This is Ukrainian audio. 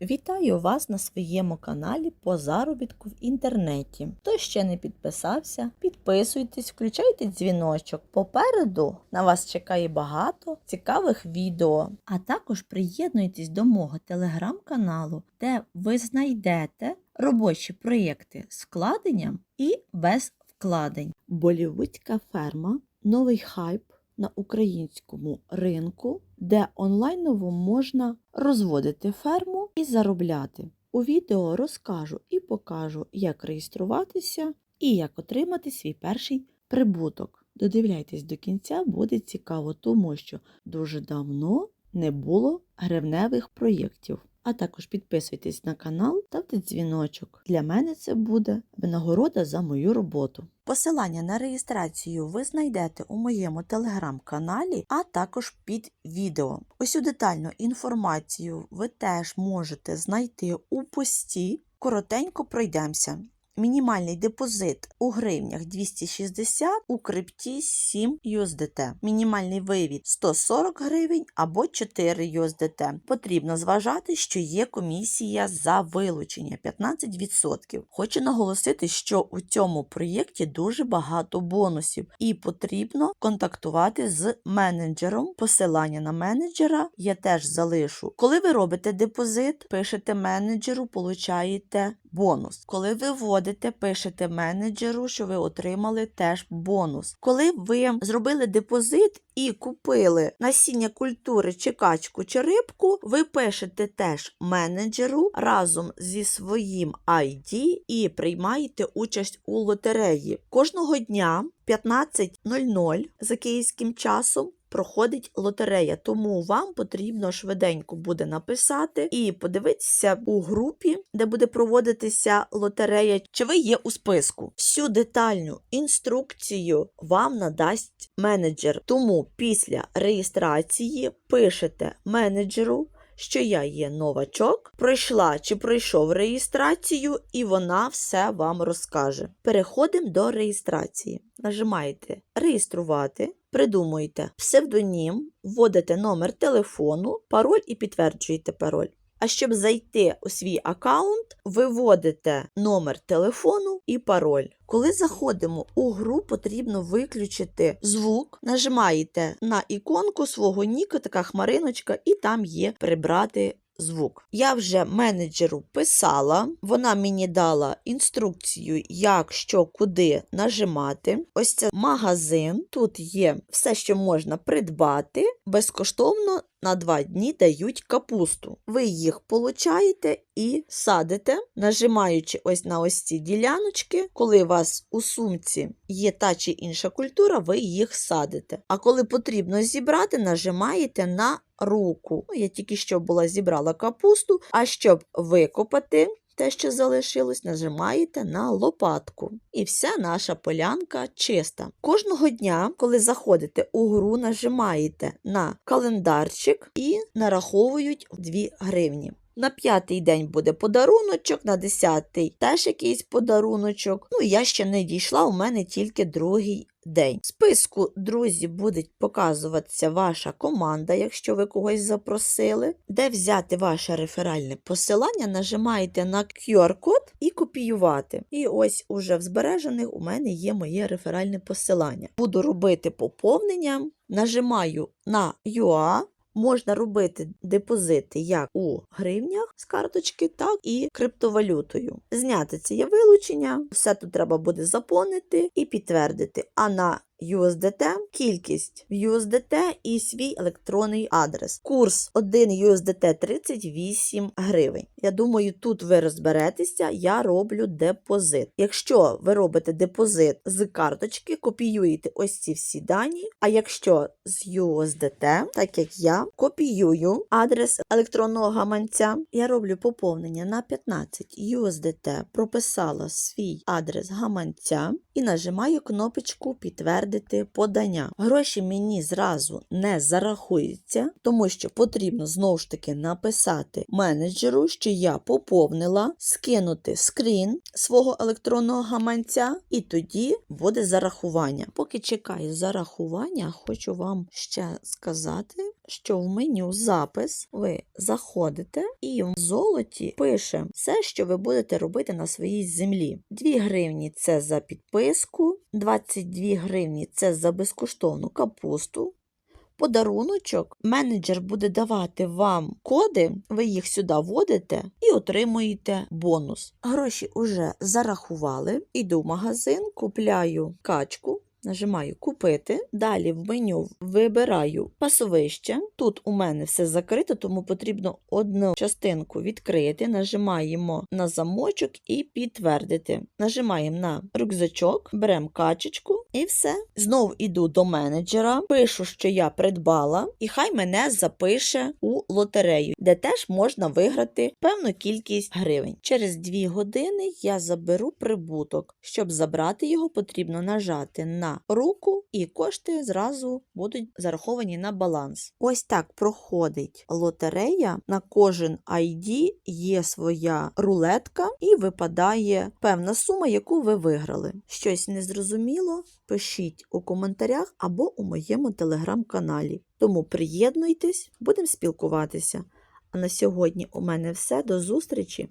Вітаю вас на своєму каналі по заробітку в інтернеті. Хто ще не підписався, підписуйтесь, включайте дзвіночок. Попереду на вас чекає багато цікавих відео. А також приєднуйтесь до мого телеграм-каналу, де ви знайдете робочі проєкти з вкладенням і без вкладень. Болівудська ферма новий хайп на українському ринку, де онлайново можна розводити ферму і заробляти. У відео розкажу і покажу, як реєструватися і як отримати свій перший прибуток. Додивляйтесь до кінця, буде цікаво, тому що дуже давно не було гривневих проєктів. А також підписуйтесь на канал, ставте дзвіночок. Для мене це буде винагорода за мою роботу. Посилання на реєстрацію ви знайдете у моєму телеграм-каналі, а також під відео. Усю детальну інформацію ви теж можете знайти у пості. Коротенько пройдемося. Мінімальний депозит у гривнях 260, у крипті 7 USDT. Мінімальний вивід 140 гривень або 4 USDT. Потрібно зважати, що є комісія за вилучення 15%. Хочу наголосити, що у цьому проєкті дуже багато бонусів, і потрібно контактувати з менеджером. Посилання на менеджера я теж залишу. Коли ви робите депозит, пишете менеджеру, получаєте бонус. Коли ви вводите, пишете менеджеру, що ви отримали теж бонус. Коли ви зробили депозит і купили насіння культури чи качку чи рибку, ви пишете теж менеджеру разом зі своїм ID і приймаєте участь у лотереї. Кожного дня 15.00 за київським часом проходить лотерея, тому вам потрібно швиденько буде написати і подивитися у групі, де буде проводитися лотерея, чи ви є у списку. Всю детальну інструкцію вам надасть менеджер. Тому після реєстрації пишете менеджеру. Що я є новачок, пройшла чи пройшов реєстрацію, і вона все вам розкаже. Переходимо до реєстрації. Нажимаєте Реєструвати, придумуєте псевдонім, вводите номер телефону, пароль і підтверджуєте пароль. А щоб зайти у свій аккаунт, виводите номер телефону і пароль. Коли заходимо у гру, потрібно виключити звук, нажимаєте на іконку свого ніка, така хмариночка, і там є прибрати звук. Я вже менеджеру писала, вона мені дала інструкцію, як що куди нажимати. Ось це магазин. Тут є все, що можна придбати, безкоштовно на два дні дають капусту. Ви їх получаєте і садите, нажимаючи ось на ось ці діляночки. Коли у вас у сумці є та чи інша культура, ви їх садите. А коли потрібно зібрати, нажимаєте на руку. Ну, Я тільки що була зібрала капусту, а щоб викопати. Те, що залишилось, нажимаєте на лопатку. І вся наша полянка чиста. Кожного дня, коли заходите у гру, нажимаєте на календарчик і нараховують 2 гривні. На п'ятий день буде подаруночок, на десятий теж якийсь подаруночок. Ну, я ще не дійшла, у мене тільки другий день. В списку друзі буде показуватися ваша команда, якщо ви когось запросили. Де взяти ваше реферальне посилання, нажимаєте на QR-код і копіювати. І ось уже в збережених у мене є моє реферальне посилання. Буду робити поповнення, нажимаю на UA. Можна робити депозити як у гривнях з карточки, так і криптовалютою. Зняти це є вилучення, все тут треба буде заповнити і підтвердити. А на USDT, кількість в USDT і свій електронний адрес. Курс 1 USDT 38 гривень. Я думаю, тут ви розберетеся, я роблю депозит. Якщо ви робите депозит з карточки, копіюєте ось ці всі дані. А якщо з USDT, так як я копіюю адрес електронного гаманця, я роблю поповнення на 15 USDT, прописала свій адрес гаманця і нажимаю кнопочку підтвердити подання. Гроші мені зразу не зарахуються, тому що потрібно знову ж таки написати менеджеру, що я поповнила, скинути скрін свого електронного гаманця, і тоді буде зарахування. Поки чекаю зарахування, хочу вам ще сказати, що в меню запис ви заходите і в золоті пише все, що ви будете робити на своїй землі. 2 гривні це за підписку, 22 гривні це за безкоштовну капусту. Подаруночок менеджер буде давати вам коди, ви їх сюди вводите і отримуєте бонус. Гроші вже зарахували, іду в магазин, купляю качку. Нажимаю купити. Далі в меню вибираю пасовище. Тут у мене все закрито, тому потрібно одну частинку відкрити. Нажимаємо на замочок і підтвердити. Нажимаємо на рюкзачок, беремо качечку і все. Знову йду до менеджера, пишу, що я придбала, і хай мене запише у лотерею, де теж можна виграти певну кількість гривень. Через 2 години я заберу прибуток. Щоб забрати його, потрібно нажати на руку, і кошти зразу будуть зараховані на баланс. Ось так проходить лотерея. На кожен ID є своя рулетка і випадає певна сума, яку ви виграли. Щось незрозуміло? Пишіть у коментарях або у моєму телеграм-каналі. Тому приєднуйтесь, будемо спілкуватися. А на сьогодні у мене все. До зустрічі!